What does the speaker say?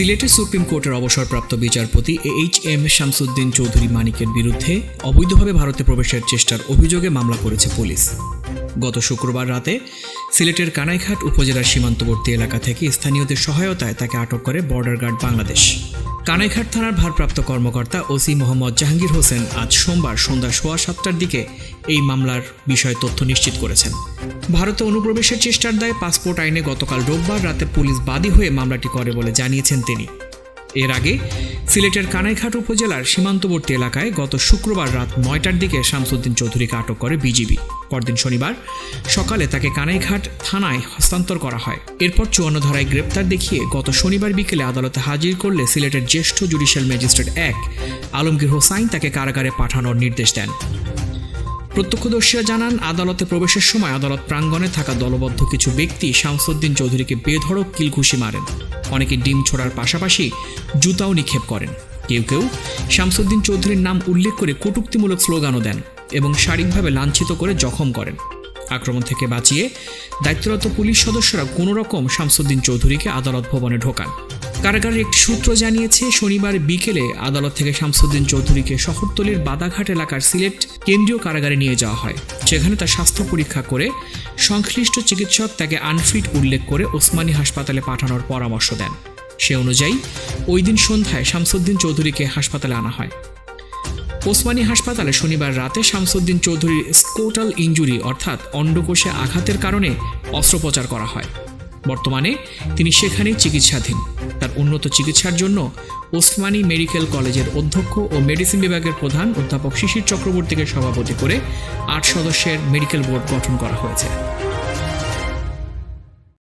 সিলেটের সুপ্রিম কোর্টের অবসরপ্রাপ্ত বিচারপতি এইচ এম শামসুদ্দিন চৌধুরী মানিকের বিরুদ্ধে অবৈধভাবে ভারতে প্রবেশের চেষ্টার অভিযোগে মামলা করেছে পুলিশ। গত শুক্রবার রাতে সিলেটের কানাইঘাট উপজেলার সীমান্তবর্তী এলাকা থেকে স্থানীয়দের সহায়তায় তাকে আটক করে বর্ডার গার্ড বাংলাদেশ। কানাইঘাট থানার ভারপ্রাপ্ত কর্মকর্তা ওসি মোহাম্মদ জাহাঙ্গীর হোসেন আজ সোমবার সন্ধ্যা সোয়া সাতটার দিকে এই মামলার বিষয়ে তথ্য নিশ্চিত করেছেন। ভারতে অনুপ্রবেশের চেষ্টার দায়ে পাসপোর্ট আইনে গতকাল রোববার রাতে পুলিশ বাদী হয়ে মামলাটি করে বলে জানিয়েছেন তিনি। এর আগে সিলেটের কানাইঘাট উপজেলার সীমান্তবর্তী এলাকায় গত শুক্রবার রাত নয়টার দিকে শামসুদ্দিন চৌধুরীকে আটক করে বিজিবি। পরদিন শনিবার সকালে তাকে কানাইঘাট থানায় হস্তান্তর করা হয়। এরপর চুয়ান্ন ধারায় গ্রেপ্তার দেখিয়ে গত শনিবার বিকেলে আদালতে হাজির করলে সিলেটের জ্যেষ্ঠ জুডিশিয়াল ম্যাজিস্ট্রেট এক আলমগীর হোসাইন তাকে কারাগারে পাঠানোর নির্দেশ দেন। প্রত্যক্ষদর্শীরা জানান, আদালতে প্রবেশের সময় আদালত প্রাঙ্গণে থাকা দলবদ্ধ কিছু ব্যক্তি শামসুদ্দিন চৌধুরীকে বেধড়ক কিলঘুষি মারেন। অনেকে ডিম ছোড়ার পাশাপাশি জুতাও নিক্ষেপ করেন। কেউ কেউ শামসুদ্দিন চৌধুরীর নাম উল্লেখ করে কটুক্তিমূলক স্লোগানও দেন এবং শারীরিকভাবে লাঞ্ছিত করে জখম করেন। আক্রমণ থেকে বাঁচিয়ে দায়িত্বরত পুলিশ সদস্যরা কোনোরকম শামসুদ্দিন চৌধুরীকে আদালত ভবনে ঢোকান। কারাগারের একটি সূত্র জানিয়েছে, শনিবার বিকেলে আদালত থেকে শামসুদ্দিন চৌধুরীকে শহরতলির বাদাঘাট এলাকার সিলেট কেন্দ্রীয় কারাগারে নিয়ে যাওয়া হয়। সেখানে তার স্বাস্থ্য পরীক্ষা করে সংশ্লিষ্ট চিকিৎসক তাকে আনফিট উল্লেখ করে ওসমানী হাসপাতালে পাঠানোর পরামর্শ দেন। সে অনুযায়ী, ওই দিন সন্ধ্যায় শামসুদ্দিন চৌধুরীকে হাসপাতালে আনা হয়। ওসমানী হাসপাতালে শনিবার রাতে শামসুদ্দিন চৌধুরীর স্কোটাল ইঞ্জুরি অর্থাৎ অন্ডকোষে আঘাতের কারণে অস্ত্রোপচার করা হয়। বর্তমানে তিনি সেখানেই চিকিৎসাধীন। তার উন্নত চিকিৎসার জন্য ওসমানী মেডিকেল কলেজের অধ্যক্ষ ও মেডিসিন বিভাগের প্রধান অধ্যাপক শিশির চক্রবর্তীকে সভাপতি করে আট সদস্যের মেডিকেল বোর্ড গঠন করা হয়েছে।